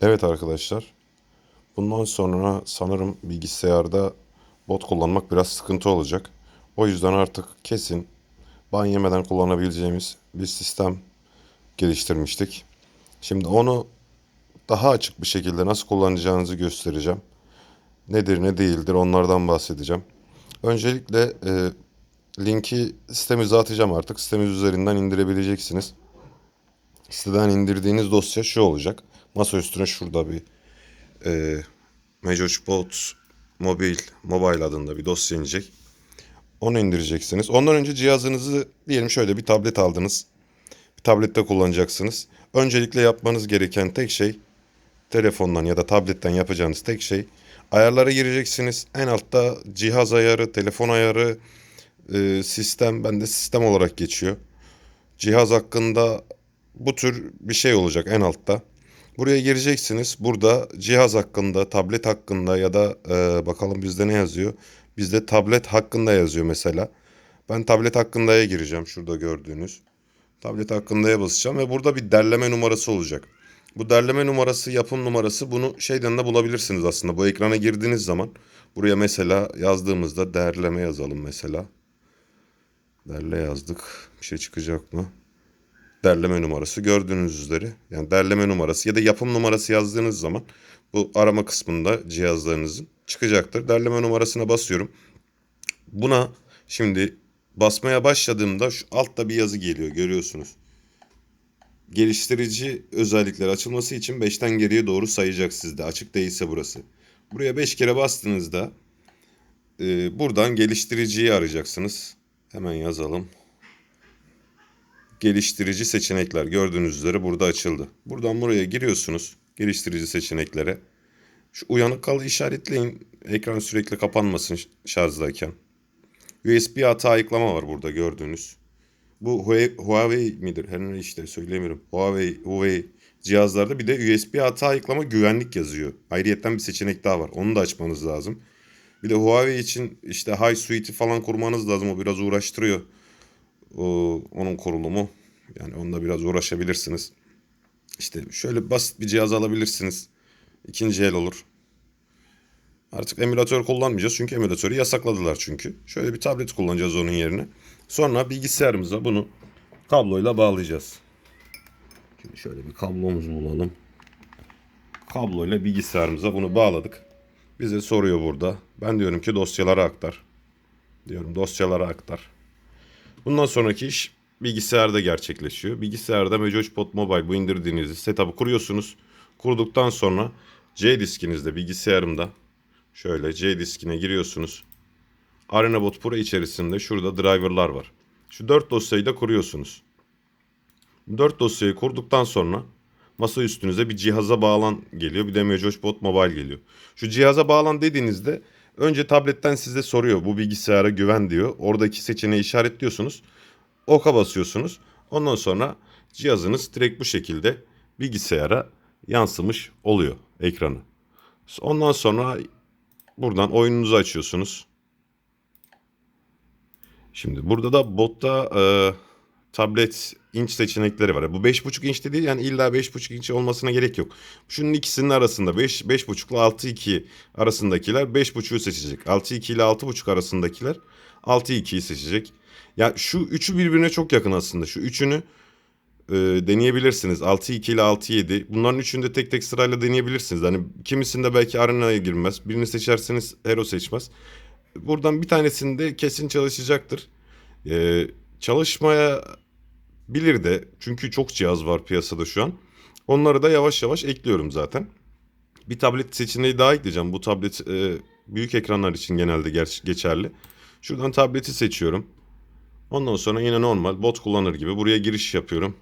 Evet arkadaşlar. Bundan sonra sanırım bilgisayarda bot kullanmak biraz sıkıntı olacak. O yüzden artık kesin ban yemeden kullanabileceğimiz bir sistem geliştirmiştik. Şimdi onu daha açık bir şekilde nasıl kullanacağınızı göstereceğim. Nedir ne değildir onlardan bahsedeceğim. Öncelikle e, linki sitemize atacağım artık. Sitemiz üzerinden indirebileceksiniz. Siteden indirdiğiniz dosya şu olacak. Masa üstüne şurada bir e, MejoSpot Mobil Mobile adında bir dosya inecek. Onu indireceksiniz. Ondan önce cihazınızı diyelim şöyle bir tablet aldınız. Bir tablette kullanacaksınız. Öncelikle yapmanız gereken tek şey telefondan ya da tabletten yapacağınız tek şey ayarlara gireceksiniz. En altta cihaz ayarı, telefon ayarı, e, sistem bende sistem olarak geçiyor. Cihaz hakkında bu tür bir şey olacak en altta. Buraya gireceksiniz. Burada cihaz hakkında, tablet hakkında ya da e, bakalım bizde ne yazıyor? Bizde tablet hakkında yazıyor mesela. Ben tablet hakkındaya gireceğim şurada gördüğünüz. Tablet hakkındaya basacağım ve burada bir derleme numarası olacak. Bu derleme numarası, yapım numarası bunu şeyden de bulabilirsiniz aslında. Bu ekrana girdiğiniz zaman buraya mesela yazdığımızda derleme yazalım mesela. Derle yazdık. Bir şey çıkacak mı? Derleme numarası gördüğünüz üzere yani derleme numarası ya da yapım numarası yazdığınız zaman bu arama kısmında cihazlarınızın çıkacaktır. Derleme numarasına basıyorum. Buna şimdi basmaya başladığımda şu altta bir yazı geliyor görüyorsunuz. Geliştirici özellikler açılması için 5'ten geriye doğru sayacak sizde açık değilse burası. Buraya 5 kere bastığınızda e, buradan geliştiriciyi arayacaksınız. Hemen yazalım geliştirici seçenekler gördüğünüz üzere burada açıldı. Buradan buraya giriyorsunuz geliştirici seçeneklere. Şu uyanık kal işaretleyin. Ekran sürekli kapanmasın şarjdayken. USB hata ayıklama var burada gördüğünüz. Bu Huawei midir? Her ne işte söyleyemiyorum. Huawei, Huawei cihazlarda bir de USB hata ayıklama güvenlik yazıyor. Ayrıyetten bir seçenek daha var. Onu da açmanız lazım. Bir de Huawei için işte High Suite'i falan kurmanız lazım. O biraz uğraştırıyor onun kurulumu. Yani onunla biraz uğraşabilirsiniz. İşte şöyle basit bir cihaz alabilirsiniz. İkinci el olur. Artık emülatör kullanmayacağız çünkü emülatörü yasakladılar çünkü. Şöyle bir tablet kullanacağız onun yerine. Sonra bilgisayarımıza bunu kabloyla bağlayacağız. Şimdi şöyle bir kablomuzu bulalım. Kabloyla bilgisayarımıza bunu bağladık. Bize soruyor burada. Ben diyorum ki dosyalara aktar. Diyorum dosyalara aktar. Bundan sonraki iş bilgisayarda gerçekleşiyor. Bilgisayarda MejoSpot Mobile bu indirdiğiniz setup'ı kuruyorsunuz. Kurduktan sonra C diskinizde bilgisayarımda şöyle C diskine giriyorsunuz. ArenaBot Pro içerisinde şurada driverlar var. Şu dört dosyayı da kuruyorsunuz. Dört dosyayı kurduktan sonra masa üstünüze bir cihaza bağlan geliyor. Bir de MejoSpot Mobile geliyor. Şu cihaza bağlan dediğinizde Önce tabletten size soruyor bu bilgisayara güven diyor. Oradaki seçeneği işaretliyorsunuz. Oka basıyorsunuz. Ondan sonra cihazınız direkt bu şekilde bilgisayara yansımış oluyor ekranı. Ondan sonra buradan oyununuzu açıyorsunuz. Şimdi burada da botta e, tablet inç seçenekleri var. Bu 5.5 inç de değil yani illa 5.5 inç olmasına gerek yok. Şunun ikisinin arasında 5 5.5 ile 6.2 arasındakiler 5.5'ü seçecek. 6.2 ile 6.5 arasındakiler 6.2'yi seçecek. Ya şu üçü birbirine çok yakın aslında. Şu üçünü e, deneyebilirsiniz. 6.2 ile 6.7. Bunların üçünü de tek tek sırayla deneyebilirsiniz. Hani kimisinde belki arenaya girmez. Birini seçerseniz hero seçmez. Buradan bir tanesinde kesin çalışacaktır. Ee, çalışmaya bilir de çünkü çok cihaz var piyasada şu an. Onları da yavaş yavaş ekliyorum zaten. Bir tablet seçeneği daha ekleyeceğim. Bu tablet e, büyük ekranlar için genelde geçerli. Şuradan tableti seçiyorum. Ondan sonra yine normal bot kullanır gibi buraya giriş yapıyorum.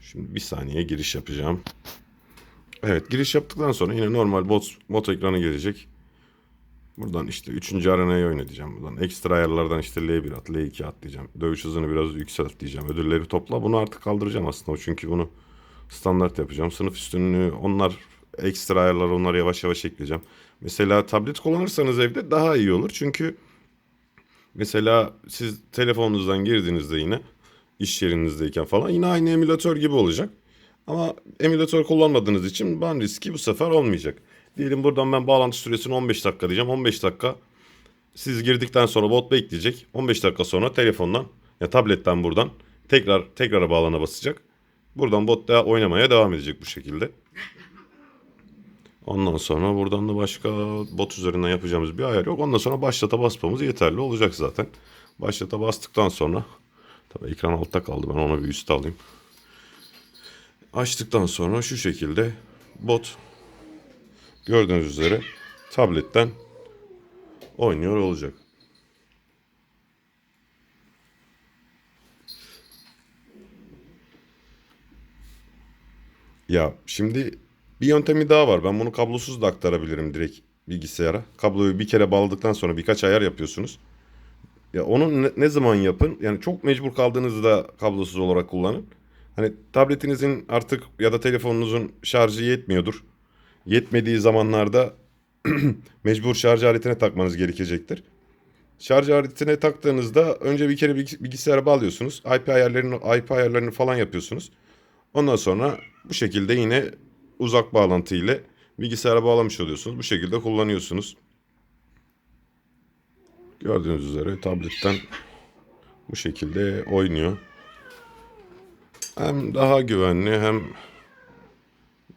Şimdi bir saniye giriş yapacağım. Evet giriş yaptıktan sonra yine normal bot, bot ekranı gelecek. Buradan işte 3. arenayı oynatacağım. Buradan ekstra ayarlardan işte L1 at, L2 at diyeceğim. Dövüş hızını biraz yükselt diyeceğim. Ödülleri topla. Bunu artık kaldıracağım aslında. Çünkü bunu standart yapacağım. Sınıf üstünlüğü onlar ekstra ayarlar onları yavaş yavaş ekleyeceğim. Mesela tablet kullanırsanız evde daha iyi olur. Çünkü mesela siz telefonunuzdan girdiğinizde yine iş yerinizdeyken falan yine aynı emülatör gibi olacak. Ama emülatör kullanmadığınız için ban riski bu sefer olmayacak. Diyelim buradan ben bağlantı süresini 15 dakika diyeceğim. 15 dakika siz girdikten sonra bot bekleyecek. 15 dakika sonra telefondan ya tabletten buradan tekrar tekrara bağlana basacak. Buradan bot da oynamaya devam edecek bu şekilde. Ondan sonra buradan da başka bot üzerinden yapacağımız bir ayar yok. Ondan sonra başlata basmamız yeterli olacak zaten. Başlata bastıktan sonra tabii ekran altta kaldı ben onu bir üste alayım. Açtıktan sonra şu şekilde bot gördüğünüz üzere tabletten oynuyor olacak. Ya şimdi bir yöntemi daha var. Ben bunu kablosuz da aktarabilirim direkt bilgisayara. Kabloyu bir kere bağladıktan sonra birkaç ayar yapıyorsunuz. Ya onu ne, ne zaman yapın? Yani çok mecbur kaldığınızda kablosuz olarak kullanın. Hani tabletinizin artık ya da telefonunuzun şarjı yetmiyordur. Yetmediği zamanlarda mecbur şarj aletine takmanız gerekecektir. Şarj aletine taktığınızda önce bir kere bilgis- bilgisayara bağlıyorsunuz. IP ayarlarını, IP ayarlarını falan yapıyorsunuz. Ondan sonra bu şekilde yine uzak bağlantı ile bilgisayara bağlamış oluyorsunuz. Bu şekilde kullanıyorsunuz. Gördüğünüz üzere tabletten bu şekilde oynuyor. Hem daha güvenli hem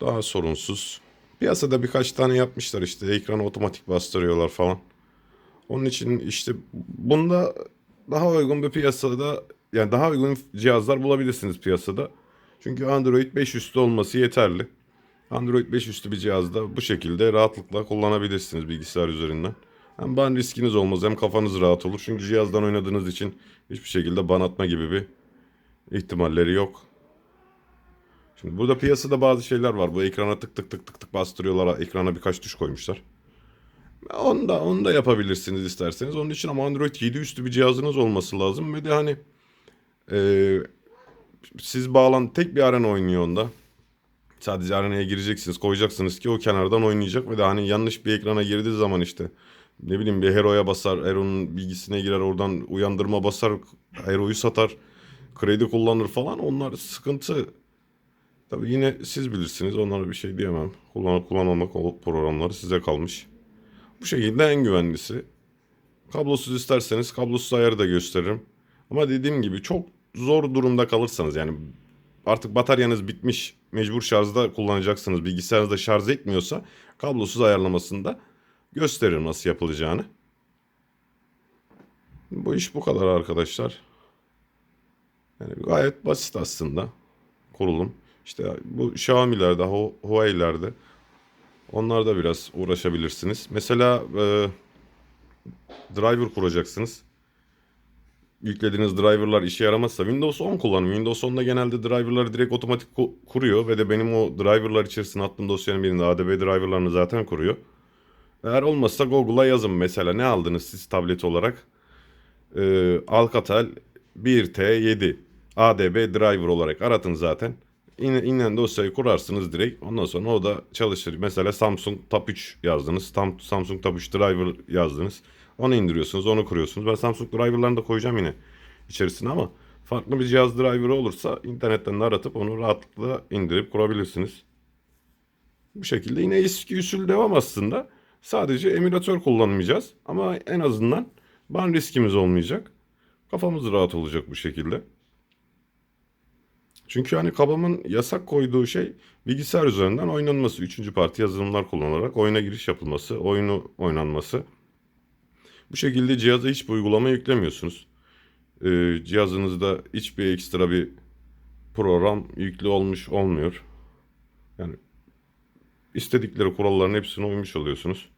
daha sorunsuz. Piyasada birkaç tane yapmışlar işte ekranı otomatik bastırıyorlar falan. Onun için işte bunda daha uygun bir piyasada yani daha uygun cihazlar bulabilirsiniz piyasada. Çünkü Android 5 üstü olması yeterli. Android 5 üstü bir cihazda bu şekilde rahatlıkla kullanabilirsiniz bilgisayar üzerinden. Hem ban riskiniz olmaz hem kafanız rahat olur. Çünkü cihazdan oynadığınız için hiçbir şekilde ban atma gibi bir ihtimalleri yok. Şimdi burada piyasada bazı şeyler var. Bu ekrana tık tık tık tık tık bastırıyorlar. Ekrana birkaç tuş koymuşlar. Onu da, onu da yapabilirsiniz isterseniz. Onun için ama Android 7 üstü bir cihazınız olması lazım. Ve de hani eee, siz bağlan tek bir arena oynuyor onda. Sadece arenaya gireceksiniz, koyacaksınız ki o kenardan oynayacak ve de hani yanlış bir ekrana girdiği zaman işte ne bileyim bir Hero'ya basar, Hero'nun bilgisine girer oradan uyandırma basar, Hero'yu satar, kredi kullanır falan onlar sıkıntı. Tabii yine siz bilirsiniz onlara bir şey diyemem. Kullanıp kullanmamak programları size kalmış. Bu şekilde en güvenlisi. Kablosuz isterseniz kablosuz ayarı da gösteririm. Ama dediğim gibi çok zor durumda kalırsanız yani artık bataryanız bitmiş mecbur şarjda kullanacaksınız bilgisayarınızda şarj etmiyorsa kablosuz ayarlamasında gösteririm nasıl yapılacağını. Bu iş bu kadar arkadaşlar. Yani gayet basit aslında kurulum. İşte bu Xiaomi'lerde, Hu- Huawei'lerde onlarda biraz uğraşabilirsiniz. Mesela e, driver kuracaksınız. Yüklediğiniz driverlar işe yaramazsa Windows 10 kullanın. Windows 10'da genelde driverları direkt otomatik ku- kuruyor ve de benim o driverlar içerisine attığım dosyanın birinde ADB driverlarını zaten kuruyor. Eğer olmazsa Google'a yazın mesela ne aldınız siz tablet olarak? Ee, Alcatel 1T7 ADB driver olarak aratın zaten. İne, inen dosyayı kurarsınız direkt. Ondan sonra o da çalışır. Mesela Samsung Tab 3 yazdınız. Tam Samsung Tab 3 driver yazdınız. Onu indiriyorsunuz, onu kuruyorsunuz. Ben Samsung driverlarını da koyacağım yine içerisine ama farklı bir cihaz driver'ı olursa internetten de aratıp onu rahatlıkla indirip kurabilirsiniz. Bu şekilde yine eski usul devam aslında. Sadece emülatör kullanmayacağız ama en azından ban riskimiz olmayacak. Kafamız rahat olacak bu şekilde. Çünkü hani kabamın yasak koyduğu şey bilgisayar üzerinden oynanması. Üçüncü parti yazılımlar kullanılarak oyuna giriş yapılması, oyunu oynanması. Bu şekilde cihaza hiçbir uygulama yüklemiyorsunuz. Ee, cihazınızda hiçbir ekstra bir program yüklü olmuş olmuyor. Yani istedikleri kuralların hepsine uymuş oluyorsunuz.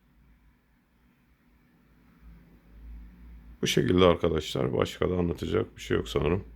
Bu şekilde arkadaşlar. Başka da anlatacak bir şey yok sanırım.